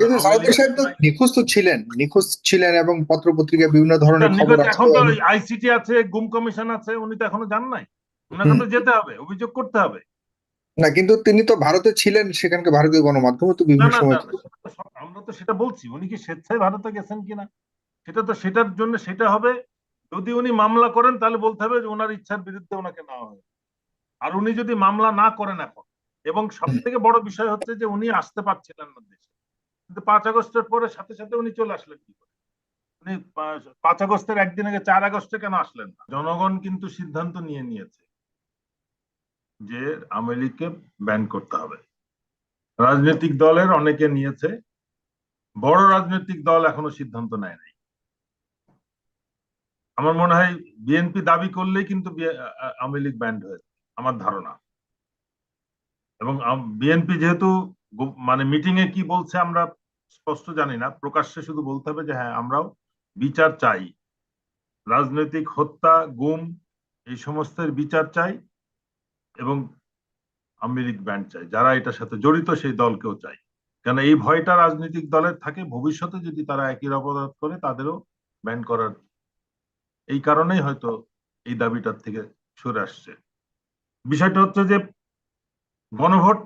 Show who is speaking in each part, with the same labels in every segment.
Speaker 1: কিন্তু সাউদ্দিন সাহেব তো নিখোঁজ তো ছিলেন নিখোঁজ ছিলেন এবং পত্র পত্রিকা বিভিন্ন ধরনের খবর
Speaker 2: এখন তো আইসিটি আছে গুম কমিশন আছে উনি তো এখনও জান নাই। ওনাকে তো যেতে হবে অভিযোগ করতে হবে।
Speaker 1: না কিন্তু তিনি তো ভারতে ছিলেন সেখানকার ভারতীয় গণমাধ্যমে তো বিভিন্ন সময়
Speaker 2: আমরা তো সেটা বলছি উনি কি স্বেচ্ছায় ভারতে গেছেন কিনা? সেটা তো সেটার জন্য সেটা হবে। যদি উনি মামলা করেন তাহলে বলতে হবে যে ওনার ইচ্ছার বিরুদ্ধে ওনাকে নেওয়া হবে আর উনি যদি মামলা না করেন এখন এবং সব থেকে বড় বিষয় হচ্ছে যে উনি আসতে পারছিলেন না দেশে। পাঁচ আগস্টের পরে সাথে সাথে উনি চলে আসলেন কি করে? উনি পাঁচ আগস্টের একদিন আগে চার আগস্টে কেন আসলেন না? জনগণ কিন্তু সিদ্ধান্ত নিয়ে নিয়েছে যে আওয়ামী ব্যান করতে হবে। রাজনৈতিক দলের অনেকে নিয়েছে, বড় রাজনৈতিক দল এখনও সিদ্ধান্ত নেয় নাই। আমার মনে হয় বিএনপি দাবি করলেই কিন্তু আওয়ামী লীগ ব্যান্ড হয়েছে আমার ধারণা। এবং বিএনপি যেহেতু মানে মিটিং এ কি বলছে আমরা স্পষ্ট জানি না। প্রকাশ্যে শুধু বলতে হবে যে হ্যাঁ আমরাও বিচার চাই। রাজনৈতিক হত্যা, গুম, এই সমস্তের বিচার চাই এবং লীগ ব্যান্ড চাই। যারা এটার সাথে জড়িত, সেই দলকেও চাই। কেন এই ভয়টা রাজনৈতিক দলের থাকে, ভবিষ্যতে যদি তারা একই অপরাধ করে, তাদেরও ব্যান করার এই কারণেই হয়তো এই দাবিটার থেকে সরে আসছে। বিষয়টা হচ্ছে যে, গণভোট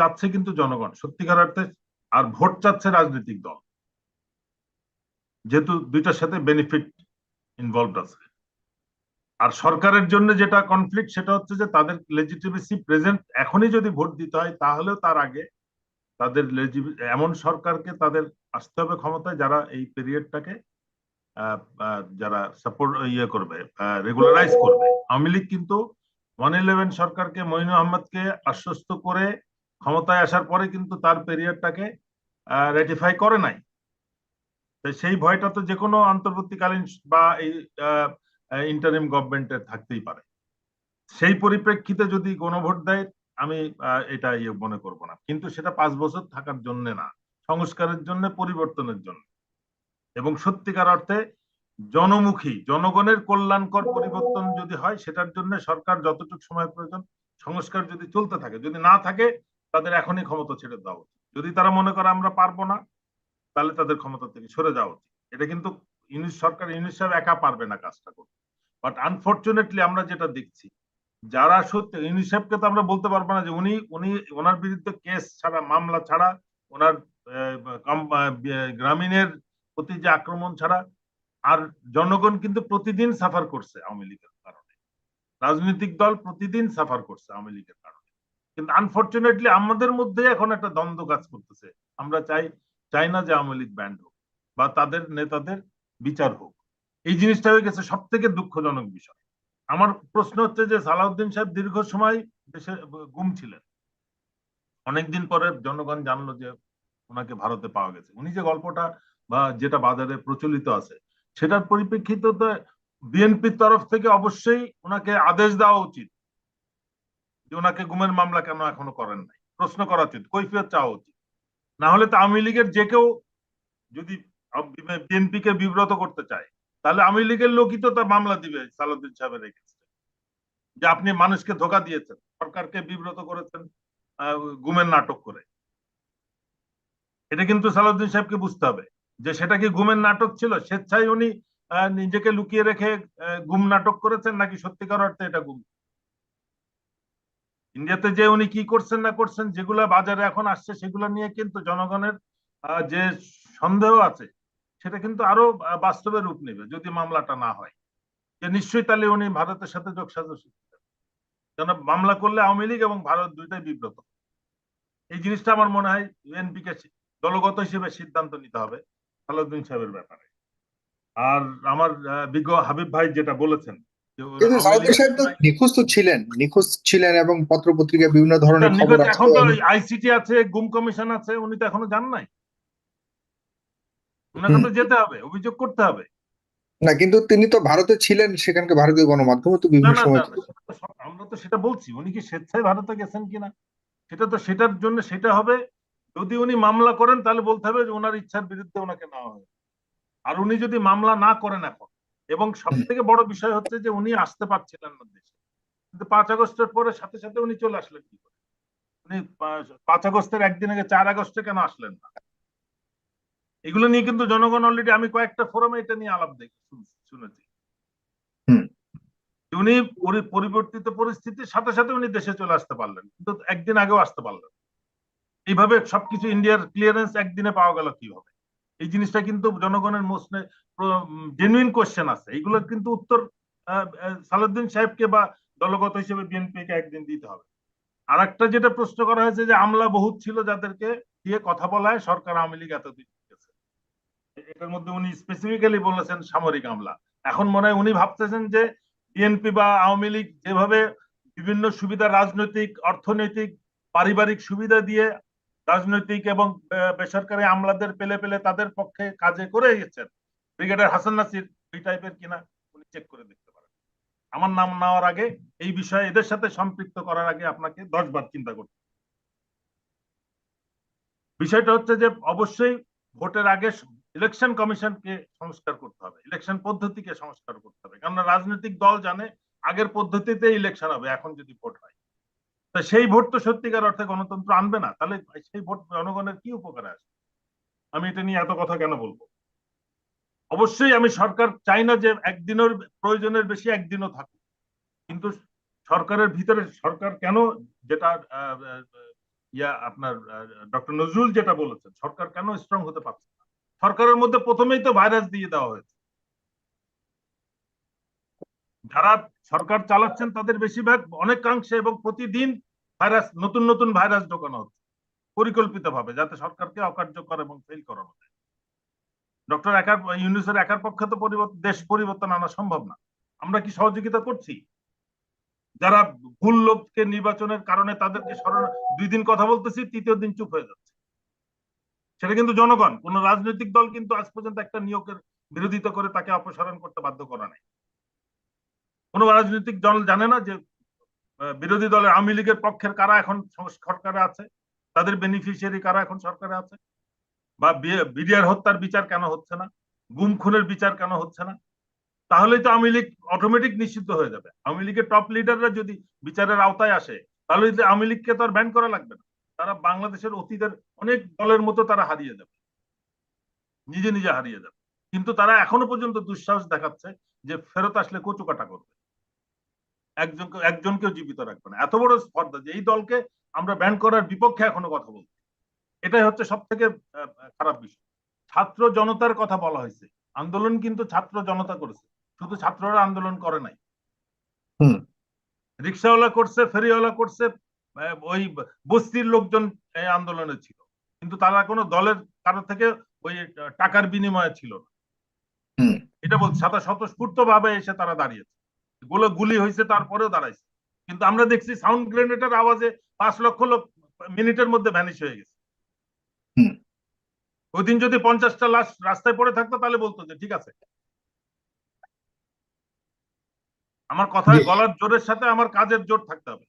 Speaker 2: চাচ্ছে কিন্তু জনগণ। সত্যিকার অর্থে আর ভোট চাচ্ছে রাজনৈতিক দল। যেহেতু দুইটার সাথে বেনিফিট ইনভলভ আছে। আর সরকারের জন্য যেটা কনফ্লিক্ট সেটা হচ্ছে যে তাদের লেজিটিমেসি প্রেজেন্ট এখনই যদি ভোট দিতে হয়, তাহলেও তার আগে তাদের এমন সরকারকে তাদের আসতে হবে ক্ষমতায় যারা এই পিরিয়ডটাকে যারা সাপোর্ট ইয়ে করবে রেগুলারাইজ করবে। আওয়ামী লীগ কিন্তু ওয়ান ইলেভেন সরকারকে মঈনু আহমদকে আশ্বস্ত করে ক্ষমতায় আসার পরে কিন্তু তার পিরিয়ডটাকে রেটিফাই করে নাই। সেই ভয়টা তো যে কোনো অন্তর্বর্তীকালীন বা এই ইন্টারিম গভর্নমেন্টের থাকতেই পারে। সেই পরিপ্রেক্ষিতে যদি গণভোট দেয়, আমি এটা ইয়ে মনে করব না। কিন্তু সেটা পাঁচ বছর থাকার জন্য না, সংস্কারের জন্য, পরিবর্তনের জন্য। এবং সত্যিকার অর্থে জনমুখী, জনগণের কল্যাণকর পরিবর্তন যদি হয়, সেটার জন্য সরকার যতটুকু সময় প্রয়োজন, সংস্কার যদি চলতে থাকে, যদি না থাকে তাদের এখনই ক্ষমতা ছেড়ে দেওয়া উচিত। যদি তারা মনে করে আমরা পারব না, তাহলে তাদের ক্ষমতা থেকে সরে যাওয়া উচিত। এটা কিন্তু ইউনিট সরকার ইউনিট সাহেব একা পারবে না কাজটা করতে। বাট আনফর্চুনেটলি আমরা যেটা দেখছি, যারা সত্যি ইউনিসেফকে তো আমরা বলতে পারব না যে উনি উনি ওনার বিরুদ্ধে কেস ছাড়া, মামলা ছাড়া, ওনার গ্রামীণের প্রতি যে আক্রমণ ছাড়া, আর জনগণ কিন্তু প্রতিদিন সাফার করছে আওয়ামী লীগের কারণে। রাজনৈতিক দল প্রতিদিন সাফার করছে আওয়ামী লীগের কারণে। কিন্তু আনফর্চুনেটলি আমাদের মধ্যে এখন একটা দ্বন্দ্ব কাজ করতেছে। আমরা চাই চাই না যে আওয়ামী লীগ ব্যান্ড হোক বা তাদের নেতাদের বিচার হোক। এই জিনিসটা হয়ে গেছে সব থেকে দুঃখজনক বিষয়। আমার প্রশ্ন হচ্ছে যে সালাউদ্দিন সাহেব দীর্ঘ সময় দেশে গুম ছিলেন। অনেকদিন পরে জনগণ জানলো যে ওনাকে ভারতে পাওয়া গেছে। উনি যে গল্পটা বা যেটা বাজারে প্রচলিত আছে, সেটার পরিপ্রেক্ষিতে বিএনপির তরফ থেকে অবশ্যই ওনাকে আদেশ দেওয়া উচিত। যে ওনাকে গুমের মামলা কেন এখনও করেন নাই? প্রশ্ন করা উচিত, কৈফিয়ত চাওয়া উচিত। না হলে তো আওয়ামী লীগের যে কেউ যদি বিএনপি কে বিব্রত করতে চায়, তাহলে আওয়ামী লীগের লোকই তো তার মামলা দিবে, সালাউদ্দিন সাহেবের রেখেছে যে আপনি মানুষকে ধোকা দিয়েছেন, সরকারকে বিব্রত করেছেন গুমের নাটক করে। এটা কিন্তু সালাউদ্দিন সাহেবকে বুঝতে হবে, যে সেটা কি গুমের নাটক ছিল? স্বেচ্ছায় উনি নিজেকে লুকিয়ে রেখে গুম নাটক করেছেন নাকি সত্যিকার অর্থে এটা গুম? ইন্ডিয়াতে যে উনি কি করছেন না করছেন, যেগুলো বাজারে এখন আসছে সেগুলো নিয়ে কিন্তু জনগণের যে সন্দেহ আছে, সেটা কিন্তু আরও বাস্তবে রূপ নেবে যদি মামলাটা না হয়। যে নিশ্চয়ই তাহলে উনি ভারতের সাথে যোগসাজশ কেন মামলা করলে আওয়ামী লীগ এবং ভারত দুইটাই বিব্রত। এই জিনিসটা আমার মনে হয় বিএনপি কে দলগত হিসেবে সিদ্ধান্ত নিতে হবে, সালাউদ্দিন সাহেবের ব্যাপারে। আর আমার বিজ্ঞ হাবিব ভাই যেটা বলেছেন
Speaker 1: কিন্তু সাহেব তো নিখোঁজ তো ছিলেন নিখোঁজ ছিলেন এবং পত্রপত্রিকা বিভিন্ন ধরনের খবর
Speaker 2: নিকট এখন তো আইসিটি আছে গুম কমিশন আছে উনি তো এখনও জান নাই। ওনাকে তো যেতে হবে অভিযোগ করতে হবে।
Speaker 1: না কিন্তু তিনি তো ভারতে ছিলেন সেখানকার ভারতীয় গণমাধ্যমে তো বিভিন্ন সময়
Speaker 2: আমরা তো সেটা বলছি উনি কি স্বেচ্ছায় ভারতে গেছেন কিনা? সেটা তো সেটার জন্য সেটা হবে। যদি উনি মামলা করেন তাহলে বলতে হবে যে ওনার ইচ্ছার বিরুদ্ধে ওনাকে নেওয়া হবে। আর উনি যদি মামলা না করেন এখন এবং সব থেকে বড় বিষয় হচ্ছে যে উনি আসতে পারছিলেন না দেশে। কিন্তু পাঁচ আগস্টের পরে সাথে সাথে উনি চলে আসলেন কি করে? উনি পাঁচ আগস্টের একদিন আগে চার আগস্টে কেন আসলেন না? এগুলো নিয়ে কিন্তু জনগণ অলরেডি আমি কয়েকটা ফোরামে এটা নিয়ে আলাপ দেখি শুনেছি।
Speaker 1: হুম।
Speaker 2: উনি পরিবর্তিত পরিস্থিতির সাথে সাথে উনি দেশে চলে আসতে পারলেন কিন্তু একদিন আগেও আসতে পারলেন এইভাবে সবকিছু ইন্ডিয়ার ক্লিয়ারেন্স একদিনে পাওয়া গেল কীভাবে? এই জিনিসটা কিন্তু জনগণের মোস্ট জেনুইন কোশ্চেন আছে। এগুলোর কিন্তু উত্তর সালাউদ্দিন সাহেবকে বা দলগত হিসেবে বিএনপি কে একদিন দিতে হবে। আর একটা যেটা প্রশ্ন করা হয়েছে যে, আমলা বহুত ছিল যাদেরকে দিয়ে কথা বলায় সরকার আওয়ামী লীগ এতদিন এটার মধ্যে উনি স্পেসিফিক্যালি বলেছেন সামরিক আমলা। এখন মনে হয় উনি ভাবতেছেন যে, বিএনপি বা আওয়ামী লীগ যেভাবে বিভিন্ন সুবিধা, রাজনৈতিক, অর্থনৈতিক, পারিবারিক সুবিধা দিয়ে রাজনৈতিক এবং বেসরকারি আমলাদের পেলে পেলে তাদের পক্ষে কাজে করে গেছেন। ব্রিগেডিয়ার হাসান নাসির, এই টাইপের কিনা উনি চেক করে দেখতে পারেন। আমার নাম নেওয়ার আগে এই বিষয়ে এদের সাথে সম্পৃক্ত করার আগে আপনাকে দশ বার চিন্তা করতে বিষয়টা হচ্ছে যে, অবশ্যই ভোটের আগে ইলেকশন কমিশনকে সংস্কার করতে হবে। ইলেকশন পদ্ধতিকে সংস্কার করতে হবে। কারণ রাজনৈতিক দল জানে আগের পদ্ধতিতে ইলেকশন হবে, এখন যদি ভোট হয়। তা সেই ভোট তো সত্যিকার অর্থে গণতন্ত্র আনবে না। তাহলে সেই ভোট জনগণের কি উপকারে আসবে আমি এটা নিয়ে এত কথা কেন বলব? অবশ্যই আমি সরকার চাই না যে একদিনের প্রয়োজনের বেশি একদিনও থাকুক। কিন্তু সরকারের ভিতরে সরকার কেন যেটা ইয়া আপনার ডক্টর নজরুল যেটা বলেছেন, সরকার কেন স্ট্রং হতে পারছে না? সরকারের মধ্যে প্রথমেই তো ভাইরাস দিয়ে দেওয়া হয়েছে। যারা সরকার চালাচ্ছেন তাদের বেশিরভাগ অনেকাংশে এবং প্রতিদিন ভাইরাস, নতুন নতুন ভাইরাস ঢোকানো হচ্ছে পরিকল্পিত ভাবে যাতে সরকারকে অকার্যকর এবং ফেল করানো যায়। ডক্টর একার, ইউনুসের একার পক্ষে তো পরিবর্তন দেশ পরিবর্তন আনা সম্ভব না। আমরা কি সহযোগিতা করছি? যারা ভুল লোককে নির্বাচনের কারণে তাদেরকে স্মরণ, দুই দিন কথা বলতেছি, তৃতীয় দিন চুপ হয়ে যাচ্ছে। সেটা কিন্তু জনগণ, কোন রাজনৈতিক দল কিন্তু আজ পর্যন্ত একটা নিয়োগের বিরোধিতা করে তাকে অপসারণ করতে বাধ্য করা নাই। কোন রাজনৈতিক দল জানে না যে বিরোধী দলের আওয়ামী লীগের পক্ষের কারা এখন সরকারে আছে? তাদের বেনিফিশিয়ারি কারা এখন সরকারে আছে? বা বিডিআর হত্যার বিচার কেন হচ্ছে না? গুম খুনের বিচার কেন হচ্ছে না? তাহলেই তো আওয়ামী লীগ অটোমেটিক নিষিদ্ধ হয়ে যাবে। আওয়ামী লীগের টপ লিডাররা যদি বিচারের আওতায় আসে, তাহলে আওয়ামী লীগকে তো আর ব্যান করা লাগবে না। তারা বাংলাদেশের অতীতের অনেক দলের মতো তারা হারিয়ে যাবে। নিজে নিজে হারিয়ে যাবে। কিন্তু তারা এখনও পর্যন্ত দুঃসাহস দেখাচ্ছে যে ফেরত আসলে কচু কাটা করবে। একজনকে একজনকেও জীবিত রাখবে না। এত বড় স্পর্ধা যে এই দলকে আমরা ব্যান করার বিপক্ষে এখনও কথা বলছি। এটাই হচ্ছে সব থেকে খারাপ বিষয়। ছাত্র জনতার কথা বলা হয়েছে। আন্দোলন কিন্তু ছাত্র জনতা করেছে। শুধু ছাত্ররা আন্দোলন করে নাই। রিক্সাওয়ালা করছে ফেরিওয়ালা করছে ওই বস্তির লোকজন এই আন্দোলনে ছিল। কিন্তু তারা কোনো দলের কারও থেকে ওই টাকার বিনিময়ে ছিল না। এটা বলছে সাথে স্বতঃস্ফূর্ত ভাবে এসে তারা দাঁড়িয়েছে। গুলো গুলি হয়েছে তারপরেও দাঁড়াইছে। কিন্তু আমরা দেখছি সাউন্ড গ্রেনেডের আওয়াজে পাঁচ লক্ষ লোক মিনিটের মধ্যে ভ্যানিশ হয়ে গেছে। ওই দিন যদি পঞ্চাশটা লাশ রাস্তায় পড়ে থাকতো তাহলে বলতো যে ঠিক আছে। আমার কথায়
Speaker 1: জি।
Speaker 2: গলার জোরের সাথে আমার কাজের জোর থাকতে হবে।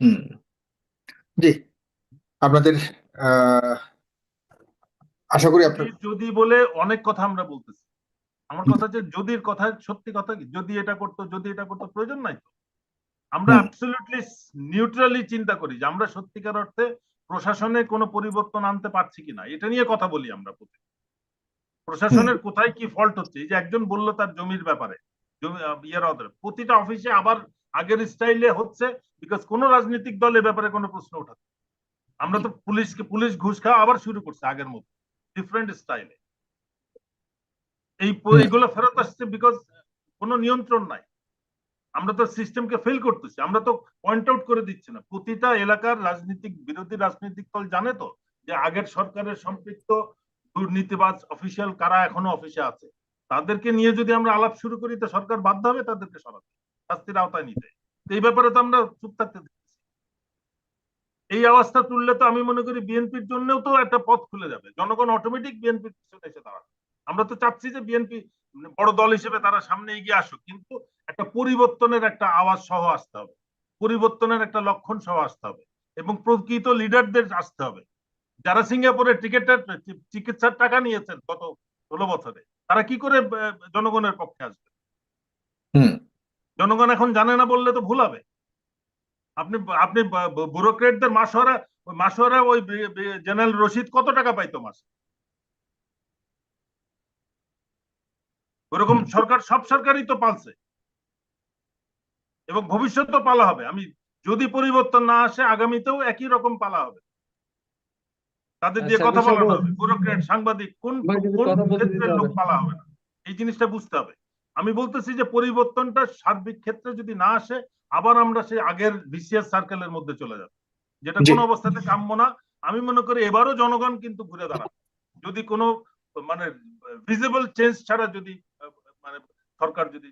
Speaker 1: হুম। জি আপনাদের আশা করি
Speaker 2: যদি বলে অনেক কথা আমরা বলতেছি। আমার কথা হচ্ছে যদির কথা সত্যি কথা যদি এটা করতো যদি এটা করতো প্রয়োজন নাই। তো আমরা অ্যাবসলিউটলি নিউট্রালি চিন্তা করি যে আমরা সত্যিকার অর্থে প্রশাসনে কোনো পরিবর্তন আনতে পারছি কিনা। এটা নিয়ে কথা বলি আমরা প্রতি। প্রশাসনের কোথায় কি ফল্ট হচ্ছে? এই যে একজন বলল তার জমির ব্যাপারে প্রতিটা অফিসে আবার আগের স্টাইলে হচ্ছে বিকজ কোন রাজনৈতিক দল এ ব্যাপারে কোনো প্রশ্ন ওঠাচ্ছে আমরা তো পুলিশকে পুলিশ ঘুষ খাওয়া আবার শুরু করছে আগের মতো। ডিফারেন্ট স্টাইলে এই প-
Speaker 1: হুম।
Speaker 2: ফেরত আসছে বিকজ কোনো নিয়ন্ত্রণ নাই। আমরা তো সিস্টেমকে ফেল করতেছি। আমরা তো পয়েন্ট আউট করে দিচ্ছি না। প্রতিটা এলাকার রাজনীতিক বিরোধী রাজনৈতিক দল জানে তো যে আগের সরকারের সম্পৃক্ত দুর্নীতিবাজ অফিসিয়াল কারা এখনও অফিসে আছে। তাদেরকে নিয়ে যদি আমরা আলাপ শুরু করি তো সরকার বাধ্য হবে তাদেরকে সরাতে। শাস্তির আওতায় নিতে। এই ব্যাপারে তো আমরা চুপ থাকতে এই অবস্থা তুললে তো আমি মনে করি বিএনপির জন্যও তো একটা পথ খুলে যাবে। জনগণ অটোমেটিক বিএনপির পিছনে এসে দাঁড়াবে। আমরা তো চাচ্ছি যে বিএনপি বড় দল হিসেবে তারা সামনে এগিয়ে আসুক কিন্তু একটা পরিবর্তনের একটা আওয়াজ সহ আসতে হবে। পরিবর্তনের একটা লক্ষণ সহ আসতে হবে এবং প্রকৃত লিডারদের আসতে হবে। যারা সিঙ্গাপুরের টিকেটের চিকিৎসার টাকা নিয়েছেন গত ষোলো বছরে তারা কি করে জনগণের পক্ষে আসবে?
Speaker 1: হুম।
Speaker 2: জনগণ এখন জানে না বললে তো ভুল হবে। আপনি আপনি ব্যুরোক্রেটদের মাসহারা
Speaker 3: ওই মাসোয়ারা ওই জেনারেল রশিদ কত টাকা পাইতো মাসে? ওরকম সরকার সব সরকারই তো পালছে। এবং ভবিষ্যতেও পালা হবে। আমি যদি পরিবর্তন না আসে আগামীতেও একই রকম পালা হবে। তাদের দিয়ে
Speaker 2: আচ্ছা,
Speaker 3: কথা
Speaker 2: হলো-
Speaker 3: হবে। ব্যুরোক্রেট সাংবাদিক কোন কোন ক্ষেত্রের লোক পালা হবে না? এই জিনিসটা বুঝতে হবে। আমি বলতেছি যে পরিবর্তনটা সার্বিক ক্ষেত্রে যদি না আসে আবার আমরা সেই আগের ভিসিএস সার্কেলের মধ্যে চলে যাব। যেটা। কোনো অবস্থাতে কাম্য না। আমি মনে করি এবারও জনগণ কিন্তু ঘুরে দাঁড়াবে। যদি কোনো মানে ভিজিবল চেঞ্জ ছাড়া যদি মানে সরকার যদি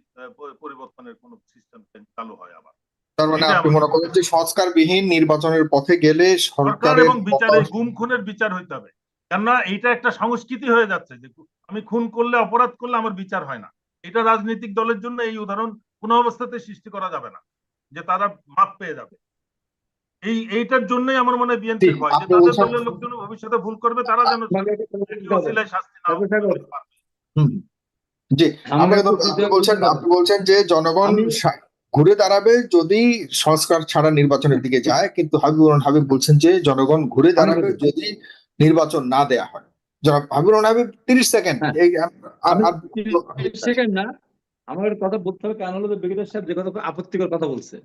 Speaker 3: পরিবর্তনের কোনো সিস্টেম চালু হয় আবার।
Speaker 1: তার মানে আপনি মনে করেন যে সংস্কারবিহীন নির্বাচনের পথে গেলে
Speaker 3: সরকার এবং বিচারে গুম খুনের বিচার হইতে হবে। কেননা এইটা একটা সংস্কৃতি হয়ে যাচ্ছে যে আমি খুন করলে অপরাধ করলে আমার বিচার হয় না। এটা রাজনৈতিক দলের জন্য এই উদাহরণ কোনো অবস্থাতে সৃষ্টি করা যাবে না যে তারা মাপ পেয়ে যাবে। এই এইটার জন্যই আমার মনে হয় বিএনপির
Speaker 1: জি,
Speaker 3: ভয় যে তাদের দলের লোকজন ভবিষ্যতে ভুল করবে তারা যেন শাস্তি না।
Speaker 1: জি
Speaker 2: আমরা
Speaker 1: বলছেন আপনি বলছেন যে জনগণ ঘুরে দাঁড়াবে যদি সংস্কার ছাড়া নির্বাচনের দিকে যায় কিন্তু হাবিবুর রহমান হাবিব বলছেন যে জনগণ ঘুরে দাঁড়াবে যদি নির্বাচন না দেয়া হয়। জনাব হাবিবুর রহমান হাবিব তিরিশ সেকেন্ড।
Speaker 2: হ্যাঁ। সেকেন্ড না আমার কথা বলতে হবে কারণ হলো ব্রিগেডিয়ার সাহেব যে কথা আপত্তিকর কথা বলছে।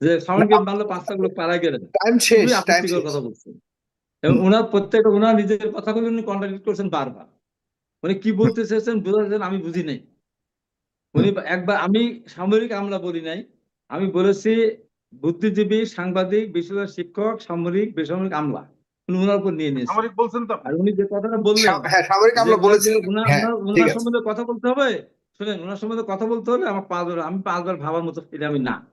Speaker 2: যে সাউন্ড গেম মারলো পাঁচটা লোক পাড়ায় গেলেন।
Speaker 1: টাইম শেষ টাইম
Speaker 2: আপত্তিকর কথা বলছেন এবং ওনার প্রত্যেকটা ওনার নিজের কথাগুলো উনি কন্ট্রাডিক্ট করছেন বারবার। উনি কি বলতে চেয়েছেন বোঝাচ্ছেন আমি বুঝি নাই। উনি একবার আমি সামরিক আমলা বলি নাই আমি বলেছি বুদ্ধিজীবী সাংবাদিক বিশ্ববিদ্যালয়ের শিক্ষক সামরিক বেসামরিক আমলা। উনি ওনার উপর নিয়ে নিয়েছেন
Speaker 3: সামরিক বলছেন তো
Speaker 2: আর উনি যে কথাটা বললেন
Speaker 1: হ্যাঁ সামরিক আমরা
Speaker 2: যে
Speaker 1: বলেছি।
Speaker 2: উনার- উনার-
Speaker 1: ঠিক
Speaker 2: উনার
Speaker 1: আছে।
Speaker 2: সম্বন্ধে কথা বলতে হবে? শুনেন ওনার সম্বন্ধে কথা বলতে হলে আমার পাঁচবার আমি পাঁচবার ভাবার মতো ফিরে আমি না।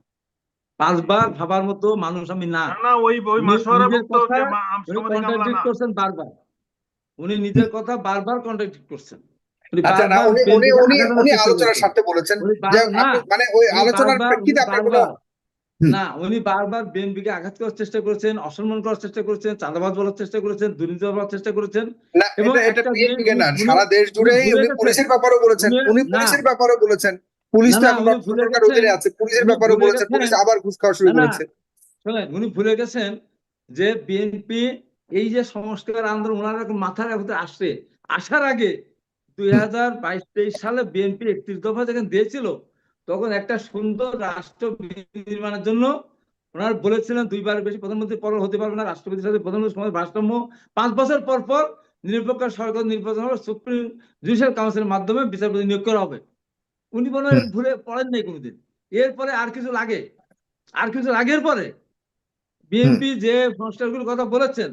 Speaker 2: পাঁচবার ভাবার মতো মানুষ আমি না।
Speaker 3: ওই ওই যে সামরিক আমলা
Speaker 2: বারবার। উনি নিজের কথা বারবার কন্ট্রাডিক্ট করছেন।
Speaker 1: না উনি
Speaker 2: বারবার- বিএনপিকে আঘাত করার চেষ্টা করেছেন অসম্মান করার চেষ্টা করেছেন চাঁদাবাজ বলার চেষ্টা করেছেন দুর্নীতি বলার চেষ্টা করেছেন। এবং
Speaker 1: এটা না সারা দেশ জুড়ে
Speaker 2: উনি।
Speaker 1: পুলিশের ব্যাপারেও বলেছেন।
Speaker 2: উনি-
Speaker 1: পুলিশের ব্যাপারেও বলেছেন। পুলিশ তো এখন
Speaker 2: উনি
Speaker 1: বর্তমান
Speaker 2: ভুলে
Speaker 1: সরকার
Speaker 2: গেছেন।
Speaker 1: অধীনে আছে পুলিশের ব্যাপারেও
Speaker 2: ভুলে
Speaker 1: পুলিশ আবার ঘুষ খাওয়া শুরু
Speaker 2: না, না।
Speaker 1: করেছে
Speaker 2: শোনেন উনি ভুলে গেছেন যে বিএনপি এই যে সংস্কার আন্দোলন ওনার মাথার মধ্যে আসছে আসার আগে দুই হাজার বাইশ তেইশ সালে বিএনপি একত্রিশ দফা যখন দিয়েছিল তখন একটা সুন্দর রাষ্ট্র নির্মাণের জন্য ওনার বলেছিলেন দুইবার বেশি প্রধানমন্ত্রী পর হতে পারবে না রাষ্ট্রপতির সাথে প্রধানমন্ত্রী সমাজ ভারসাম্য। পাঁচ বছর পর পর নিরপেক্ষ সরকার নির্বাচন হবে সুপ্রিম জুডিশিয়াল কাউন্সিলের মাধ্যমে বিচারপতি নিয়োগ করা হবে। উনি মনে হয় ভুলে পড়েন নাই কোনোদিন। এরপরে আর কিছু লাগে আর কিছু লাগের পরে বিএনপি যে সংস্কারগুলির কথা বলেছেন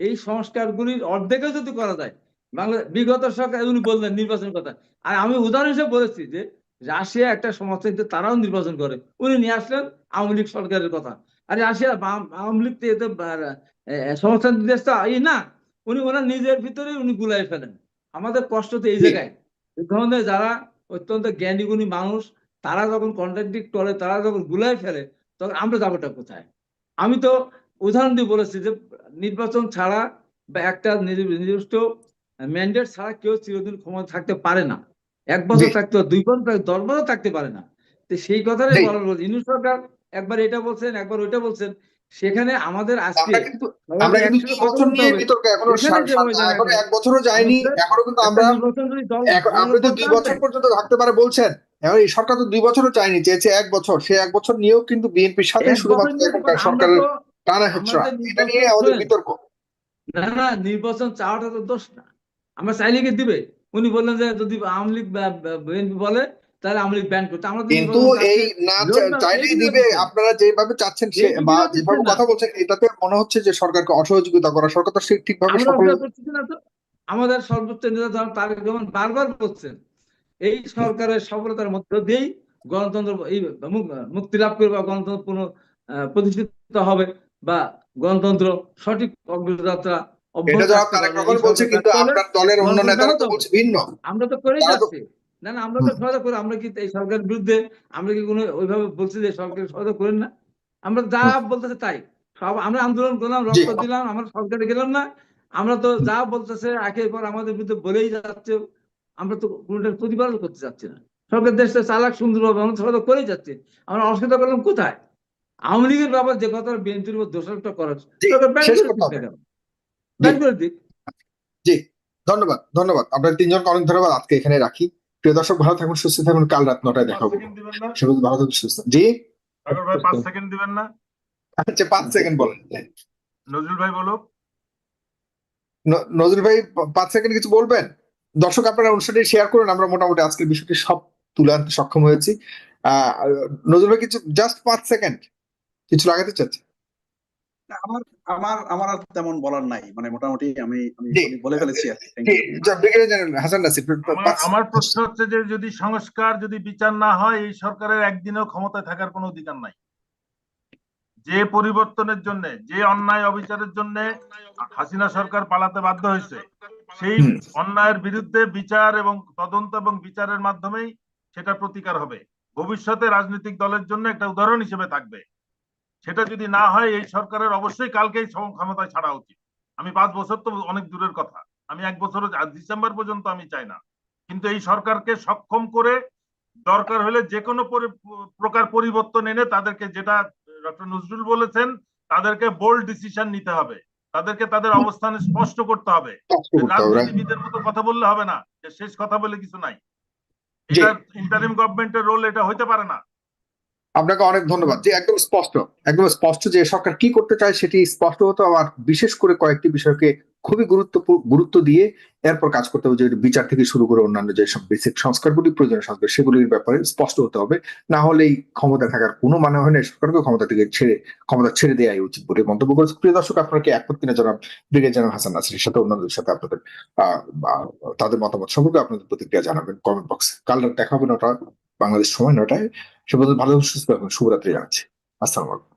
Speaker 2: এই সংস্কারগুলির অর্ধেকও যদি করা যায় বাংলা বিগত সরকার উনি বললেন নির্বাচনের কথা। আর আমি উদাহরণ হিসেবে বলেছি যে রাশিয়া একটা সমস্যা কিন্তু তারাও নির্বাচন করে। উনি নিয়ে আসলেন আওয়ামী লীগ সরকারের কথা। আর রাশিয়া আওয়ামী লীগ তো এতে সমস্যা দেশ তো এই না। উনি ওনার নিজের ভিতরে উনি গুলাই ফেলেন। আমাদের কষ্ট তো এই জায়গায়। এই ধরনের যারা অত্যন্ত জ্ঞানী গুণী মানুষ তারা যখন কন্ট্রাডিক্ট করে তারা যখন গুলাই ফেলে তখন আমরা যাবোটা কোথায়? আমি তো উদাহরণ দিয়ে বলেছি যে নির্বাচন ছাড়া বা একটা নির- নির্দিষ্ট ম্যান্ডেট ছাড়া কেউ চিরদিন ক্ষমতা থাকতে পারে না। এক বছর থাকতে দুই বছর দশ বছর থাকতে পারে না। তো সেই কথাটাই বলার বলছি ইউনুস সরকার একবার এটা বলছেন একবার ওইটা বলছেন। সেখানে আমাদের আজকে
Speaker 1: আমরা কিন্তু কিন্তু
Speaker 2: একসাথে কথা
Speaker 1: নির্বাচন
Speaker 2: বলতে
Speaker 1: নিয়ে বিতর্ক এখনও
Speaker 2: এখানে
Speaker 1: সা-
Speaker 2: যে
Speaker 1: সা-
Speaker 2: ওই জায়গাটা-
Speaker 1: এখনও এক বছরও যায়নি এখনও কিন্তু
Speaker 2: একটা
Speaker 1: আমরা
Speaker 2: নির্বাচন যদি দল-
Speaker 1: এখন
Speaker 2: দল
Speaker 1: আপনি তো দুই বছর পর্যন্ত থাকতে পারে বলছেন। এখন এই সরকার তো দুই বছরও চায়নি চেয়েছে এক বছর। সে এক বছর নিয়েও কিন্তু বিএনপির সাথে শুধুমাত্র সরকারের হেচড়া
Speaker 2: আমাদের
Speaker 1: এটা নিয়ে আমাদের বিতর্ক।
Speaker 2: না না নির্বাচন চাওয়াটা তো দোষ না। আমরা চাইলে কি দিবে। উনি বললেন যে যদি আওয়ামী লীগ বিএনপি বলে তাহলে আওয়ামী লীগ ব্যান করতে। আমরা
Speaker 1: কিন্তু এই না চাইলেই দিবে। আপনারা যেভাবে চাচ্ছেন সে বা যেভাবে কথা বলছেন এটাতে মনে হচ্ছে যে সরকারকে অসহযোগিতা করা সরকার তো সে ঠিকভাবে সফল
Speaker 2: আমাদের সর্বোচ্চ নেতা ধরেন তারেক রহমান বারবার বলছেন এই সরকারের সফলতার মধ্য দিয়েই গণতন্ত্র এই মুক্তি লাভ করবে বা গণতন্ত্র পুনঃ প্রতিষ্ঠিত হবে। বা গণতন্ত্র সঠিক অগ্রযাত্রা অব্যাহত
Speaker 1: এটা যারা
Speaker 2: রাখতে
Speaker 1: তারেক
Speaker 2: পারবে।
Speaker 1: রহমান
Speaker 2: এই
Speaker 1: বলছে কিন্তু আপনার দলের অন্য নেতারা তো বলছে ভিন্ন।
Speaker 2: আমরা তো করেই যাচ্ছি। না না আমরা তো সহায়তা করি আমরা কি এই সরকারের বিরুদ্ধে আমরা কি কোনো ওইভাবে বলছি যে সরকার সহায়তা করেন না? আমরা যা বলতেছে তাই। সব আমরা আন্দোলন করলাম রক্ত দিলাম আমরা সরকারে গেলাম না। আমরা তো যা বলতেছে একের পর আমাদের বিরুদ্ধে বলেই যাচ্ছে। আমরা তো কোনোটার প্রতিবাদও করতে চাচ্ছি না। সরকার দেশটা চালাক সুন্দর হবে আমরা সহায়তা করেই যাচ্ছি। আমরা অসুবিধা করলাম কোথায়?
Speaker 4: আওয়ামী লীগের ব্যাপার যে কথা বিএনপির উপর দোষারোপটা করা
Speaker 1: জি, ধন্যবাদ ধন্যবাদ। আপনার তিনজনকে অনেক ধন্যবাদ আজকে এখানে রাখি। প্রিয় দর্শক ভালো থাকুন সুস্থ থাকুন কাল রাত নটায় দেখা হবে।
Speaker 2: না
Speaker 1: ভালো থাকুন সুস্থ। জি?
Speaker 2: পাঁচ সেকেন্ড দিবেন না?
Speaker 1: আচ্ছা পাঁচ সেকেন্ড বলেন।
Speaker 2: নজরুল ভাই বলুক।
Speaker 1: ন- নজরুল ভাই পাঁচ সেকেন্ড কিছু বলবেন? দর্শক আপনারা অনুষ্ঠানটি শেয়ার করুন আমরা মোটামুটি আজকের বিষয়টি সব তুলে আনতে সক্ষম হয়েছি। আহ নজরুল ভাই কিছু জাস্ট পাঁচ সেকেন্ড। কিছু লাগাতে চাচ্ছি
Speaker 5: আমার আমার আমার আর তেমন বলার নাই। মানে মোটামুটি আমি বলে ফেলেছি
Speaker 1: হাসান নাসির
Speaker 2: আমার প্রশ্ন হচ্ছে যে যদি সংস্কার যদি বিচার না হয় এই সরকারের একদিনও ক্ষমতায় থাকার কোনো অধিকার নাই। যে পরিবর্তনের জন্য যে অন্যায় অবিচারের জন্য হাসিনা সরকার পালাতে বাধ্য হয়েছে সেই অন্যায়ের বিরুদ্ধে বিচার এবং তদন্ত এবং বিচারের মাধ্যমেই সেটা প্রতিকার হবে। ভবিষ্যতে রাজনৈতিক দলের জন্য একটা উদাহরণ হিসেবে থাকবে। সেটা যদি না হয় এই সরকারের অবশ্যই কালকেই ক্ষমতায় ছাড়া উচিত। আমি পাঁচ বছর তো অনেক দূরের কথা। আমি এক বছর ডিসেম্বর পর্যন্ত আমি চাই না। কিন্তু এই সরকারকে সক্ষম করে দরকার হলে যে কোনো প্রকার পরিবর্তন এনে তাদেরকে যেটা ডক্টর নজরুল বলেছেন তাদেরকে বোল্ড ডিসিশন নিতে হবে। তাদেরকে তাদের অবস্থান স্পষ্ট করতে হবে। রাজনীতিবিদের মতো কথা বললে হবে না। যে শেষ কথা বলে কিছু নাই। এটা ইন্টারিম গভর্নমেন্টের রোল এটা হইতে পারে না।
Speaker 1: আপনাকে অনেক ধন্যবাদ। যে একদম স্পষ্ট একদম স্পষ্ট যে সরকার কি করতে চায় সেটি স্পষ্ট হতো আর বিশেষ করে কয়েকটি বিষয়কে খুবই গুরুত্ব গুরুত্ব দিয়ে এরপর কাজ করতে হবে যে বিচার থেকে শুরু করে অন্যান্য যে সব বেসিক সংস্কারগুলি, প্রয়োজনীয় সংস্কার, সেগুলির ব্যাপারে স্পষ্ট হতে হবে। না হলে এই ক্ষমতা থাকার কোনো মানে হয় না সরকারকে ক্ষমতা থেকে ছেড়ে, ক্ষমতা ছেড়ে দেওয়াই উচিত বলে মন্তব্য করেছে। প্রিয় দর্শক আপনাকে একমত কিনা জানাব ব্রিগেড জেনারেল হাসান নাসিরের সাথে অন্যদের সাথে আপনাদের তাদের মতামত সম্পর্কে আপনাদের প্রতিক্রিয়া জানাবেন কমেন্ট বক্সে। কাল দেখা হবে নটা। বাংলাদেশ সময় নটায়। সে পর্যন্ত ভালো সুস্থ থাকুন। শুভরাত্রি জানাচ্ছি। আসসালামু আলাইকুম।